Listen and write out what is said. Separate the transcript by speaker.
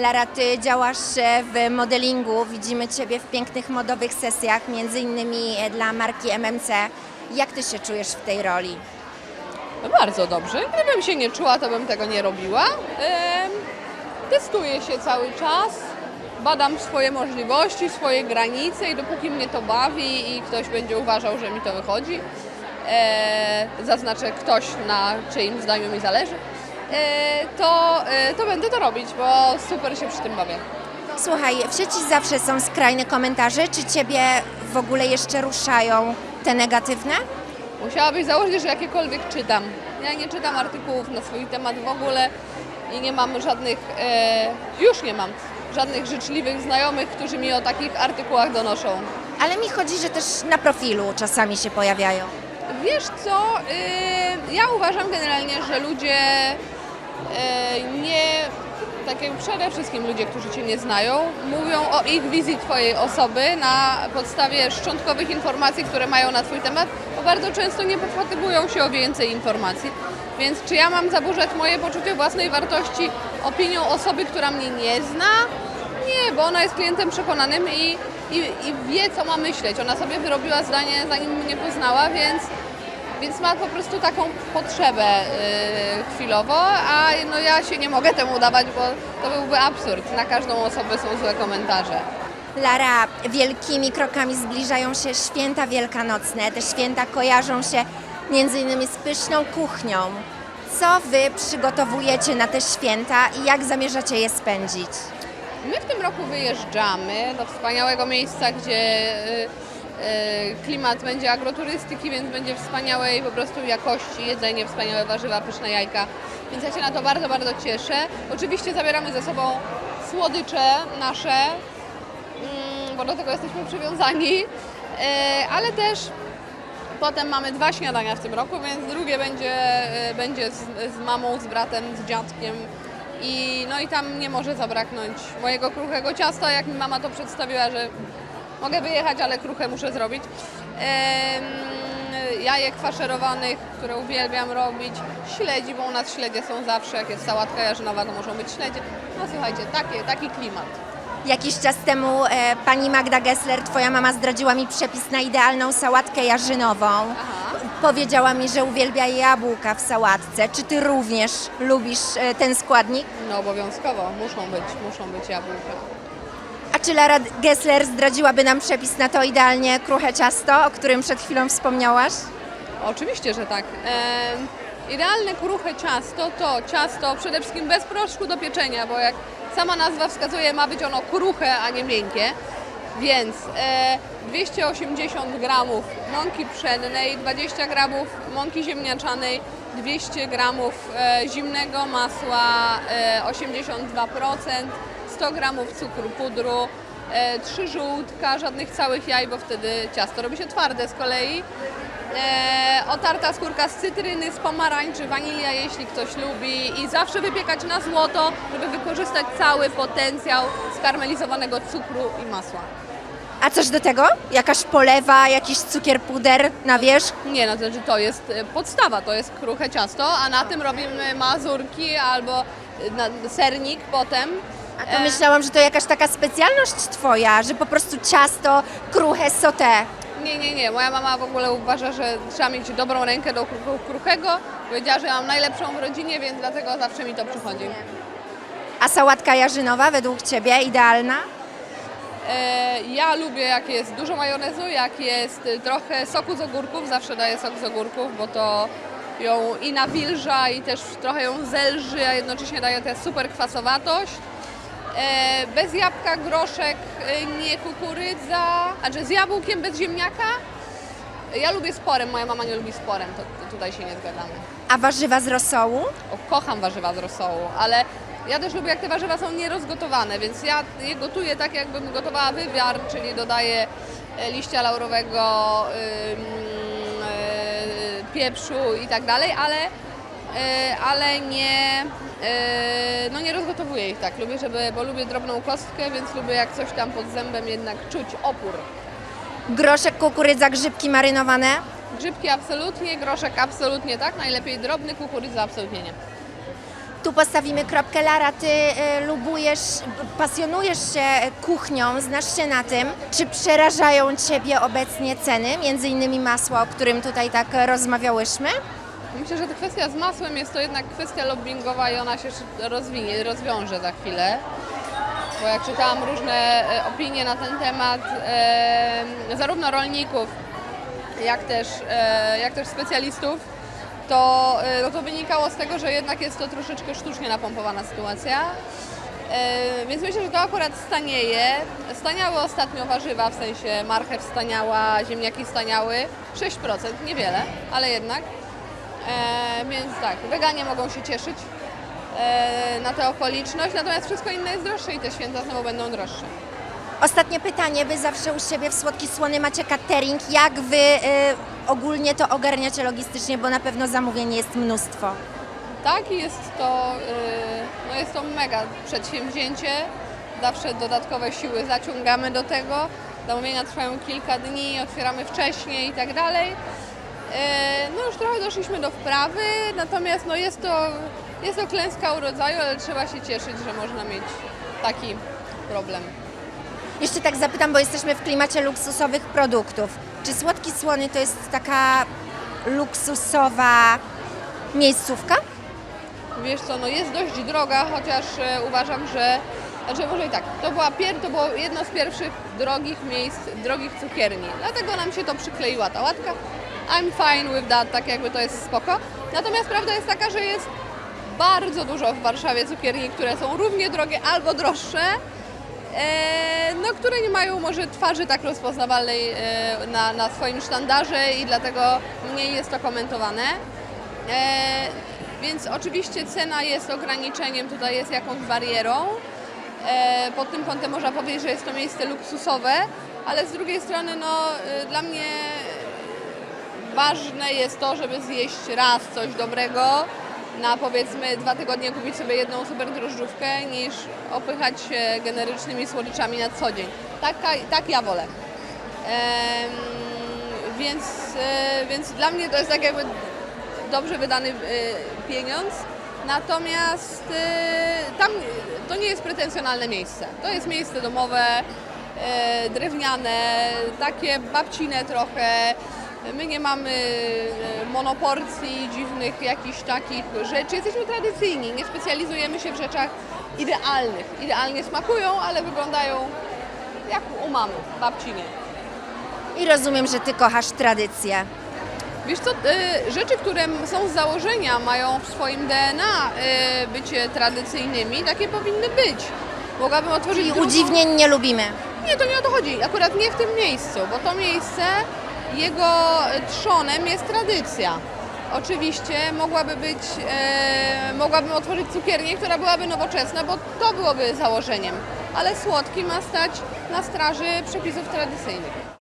Speaker 1: Lara, ty działasz w modelingu, widzimy ciebie w pięknych modowych sesjach, między innymi dla marki MMC. Jak ty się czujesz w tej roli?
Speaker 2: No Bardzo dobrze. Gdybym się nie czuła, to bym tego nie robiła. Testuję się cały czas, badam swoje możliwości, swoje granice i dopóki mnie to bawi i ktoś będzie uważał, że mi to wychodzi, e, zaznaczę ktoś, na czyim zdaniu mi zależy, to, e, to będę to robić, bo super się przy tym bawię.
Speaker 1: Słuchaj, w sieci zawsze są skrajne komentarze. Czy ciebie w ogóle jeszcze ruszają te negatywne?
Speaker 2: Musiałabyś założyć, że jakiekolwiek czytam. Ja nie czytam artykułów na swój temat w ogóle i nie mam żadnych, e, już nie mam żadnych życzliwych znajomych, którzy mi o takich artykułach donoszą.
Speaker 1: Ale mi chodzi, że też na profilu czasami się pojawiają.
Speaker 2: Wiesz co, y, ja uważam generalnie, że ludzie nie, tak jak przede wszystkim ludzie, którzy Cię nie znają, mówią o ich wizji Twojej osoby na podstawie szczątkowych informacji, które mają na Twój temat, bo bardzo często nie pofatygują się o więcej informacji. Więc czy ja mam zaburzać moje poczucie własnej wartości opinią osoby, która mnie nie zna? Nie, bo ona jest klientem przekonanym i, i, i wie, co ma myśleć. Ona sobie wyrobiła zdanie, zanim mnie poznała, więc, więc ma po prostu taką potrzebę yy, chwilowo, a no ja się nie mogę temu udawać, bo to byłby absurd. Na każdą osobę są złe komentarze.
Speaker 1: Lara, wielkimi krokami zbliżają się święta wielkanocne. Te święta kojarzą się między innymi z pyszną kuchnią. Co wy przygotowujecie na te święta i jak zamierzacie je spędzić?
Speaker 2: My w tym roku wyjeżdżamy do wspaniałego miejsca, gdzie y, y, klimat będzie agroturystyki, więc będzie wspaniałej po prostu jakości jedzenie, wspaniałe warzywa, pyszne jajka. Więc ja się na to bardzo, bardzo cieszę. Oczywiście zabieramy ze sobą słodycze nasze, mm, bo do tego jesteśmy przywiązani, y, ale też Potem mamy dwa śniadania w tym roku, więc drugie będzie, y, będzie z, z mamą, z bratem, z dziadkiem. I, no i tam nie może zabraknąć mojego kruchego ciasta, jak mi mama to przedstawiła, że mogę wyjechać, ale kruche muszę zrobić. Jajek faszerowanych, które uwielbiam robić. Śledzi, bo u nas śledzie są zawsze, jak jest sałatka jarzynowa, to muszą być śledzie. No słuchajcie, takie, taki klimat.
Speaker 1: Jakiś czas temu e, pani Magda Gessler, twoja mama, zdradziła mi przepis na idealną sałatkę jarzynową.
Speaker 2: Aha.
Speaker 1: Powiedziała mi, że uwielbia jabłka w sałatce. Czy ty również lubisz e, ten składnik?
Speaker 2: No obowiązkowo, muszą być, muszą być jabłka.
Speaker 1: Czy Lara Gessler zdradziłaby nam przepis na to idealnie kruche ciasto, o którym przed chwilą wspomniałaś?
Speaker 2: Oczywiście, że tak. Em, idealne kruche ciasto to ciasto przede wszystkim bez proszku do pieczenia, bo jak sama nazwa wskazuje, ma być ono kruche, a nie miękkie. Więc e, 280 gramów mąki pszennej, 20 gramów mąki ziemniaczanej, 200 gramów e, zimnego masła e, 82%, 100 gramów cukru pudru, e, 3 żółtka, żadnych całych jaj, bo wtedy ciasto robi się twarde z kolei. E, otarta skórka z cytryny, z pomarańczy, wanilia, jeśli ktoś lubi i zawsze wypiekać na złoto, żeby wykorzystać cały potencjał skarmelizowanego cukru i masła.
Speaker 1: A coś do tego? Jakaś polewa, jakiś cukier puder na wierzch?
Speaker 2: Nie, no to znaczy to jest e, podstawa, to jest kruche ciasto, a na tym robimy mazurki albo e, sernik potem.
Speaker 1: A to myślałam, że to jakaś taka specjalność twoja, że po prostu ciasto kruche sauté.
Speaker 2: Nie, nie, nie. Moja mama w ogóle uważa, że trzeba mieć dobrą rękę do kru- kruchego. Powiedziała, że ja mam najlepszą w rodzinie, więc dlatego zawsze mi to przychodzi.
Speaker 1: A sałatka jarzynowa według ciebie idealna?
Speaker 2: E, ja lubię jak jest dużo majonezu, jak jest y, trochę soku z ogórków. Zawsze daję sok z ogórków, bo to ją i nawilża i też trochę ją zelży, a jednocześnie daje tę super kwasowatość. E, bez jabłka, groszek, y, nie kukurydza, że z jabłkiem bez ziemniaka. Ja lubię sporem, moja mama nie lubi sporem, to, tutaj się nie zgadzamy.
Speaker 1: A warzywa z rosołu?
Speaker 2: O, kocham warzywa z rosołu, ale ja też lubię, jak te warzywa są nierozgotowane, więc ja je gotuję tak, jakbym gotowała wywiar, czyli dodaję e, liścia laurowego, ym, e, pieprzu i tak dalej, ale, e, ale nie, e, no nie rozgotowuję ich tak. Lubię, żeby, bo lubię drobną kostkę, więc lubię jak coś tam pod zębem jednak czuć opór.
Speaker 1: Groszek, kukurydza, grzybki marynowane?
Speaker 2: Grzybki absolutnie, groszek absolutnie tak, najlepiej drobny, kukurydza absolutnie nie.
Speaker 1: Tu postawimy kropkę. Lara, ty y, lubujesz, pasjonujesz się kuchnią, znasz się na tym. Czy przerażają Ciebie obecnie ceny, między innymi masła, o którym tutaj tak rozmawiałyśmy?
Speaker 2: Myślę, że ta kwestia z masłem jest to jednak kwestia lobbyingowa i ona się rozwinie, rozwiąże za chwilę. Bo jak czytałam różne e, opinie na ten temat, e, zarówno rolników, jak też, e, jak też specjalistów, to, no to wynikało z tego, że jednak jest to troszeczkę sztucznie napompowana sytuacja. Więc myślę, że to akurat stanieje. Staniały ostatnio warzywa, w sensie marchew staniała, ziemniaki staniały. 6%, niewiele, ale jednak. E, więc tak, weganie mogą się cieszyć e, na tę okoliczność, natomiast wszystko inne jest droższe i te święta znowu będą droższe.
Speaker 1: Ostatnie pytanie. Wy zawsze u siebie w Słodki Słony macie catering. Jak Wy y, ogólnie to ogarniacie logistycznie, bo na pewno zamówień jest mnóstwo.
Speaker 2: Tak, jest to, y, no jest to mega przedsięwzięcie. Zawsze dodatkowe siły zaciągamy do tego. Zamówienia trwają kilka dni, otwieramy wcześniej i tak dalej. E, No już trochę doszliśmy do wprawy, natomiast no jest, to, jest to klęska urodzaju, ale trzeba się cieszyć, że można mieć taki problem.
Speaker 1: Jeszcze tak zapytam, bo jesteśmy w klimacie luksusowych produktów. Czy Słodki Słony to jest taka luksusowa miejscówka?
Speaker 2: Wiesz co, no jest dość droga, chociaż e, uważam, że znaczy może i tak, to, była pier, to było jedno z pierwszych drogich miejsc, drogich cukierni. Dlatego nam się to przykleiła ta łatka. I'm fine with that, tak jakby to jest spoko. Natomiast prawda jest taka, że jest bardzo dużo w Warszawie cukierni, które są równie drogie albo droższe, e, no, które nie mają może twarzy tak rozpoznawalnej e, na, na swoim sztandarze i dlatego mniej jest to komentowane. E, więc oczywiście cena jest ograniczeniem, tutaj jest jakąś barierą. E, pod tym kątem można powiedzieć, że jest to miejsce luksusowe, ale z drugiej strony no, e, dla mnie ważne jest to, żeby zjeść raz coś dobrego, na powiedzmy dwa tygodnie kupić sobie jedną super drożdżówkę, niż opychać się generycznymi słodyczami na co dzień. Tak, tak ja wolę. Em, więc, e, więc dla mnie to jest tak jakby dobrze wydany e, pieniądz. Natomiast e, tam to nie jest pretensjonalne miejsce. To jest miejsce domowe, e, drewniane, takie babcine trochę. My nie mamy e, monoporcji dziwnych jakichś takich rzeczy. Jesteśmy tradycyjni, nie specjalizujemy się w rzeczach idealnych. Idealnie smakują, ale wyglądają jak u mamy, babcinie.
Speaker 1: I rozumiem, że Ty kochasz tradycję.
Speaker 2: Wiesz co, y, rzeczy, które są z założenia, mają w swoim DNA y, bycie tradycyjnymi, takie powinny być. Mogłabym otworzyć
Speaker 1: I
Speaker 2: drugą...
Speaker 1: udziwnień nie lubimy.
Speaker 2: Nie, to nie o to chodzi. Akurat nie w tym miejscu, bo to miejsce, jego trzonem jest tradycja. Oczywiście mogłaby być, e, mogłabym otworzyć cukiernię, która byłaby nowoczesna, bo to byłoby założeniem. Ale słodki ma stać na straży przepisów tradycyjnych.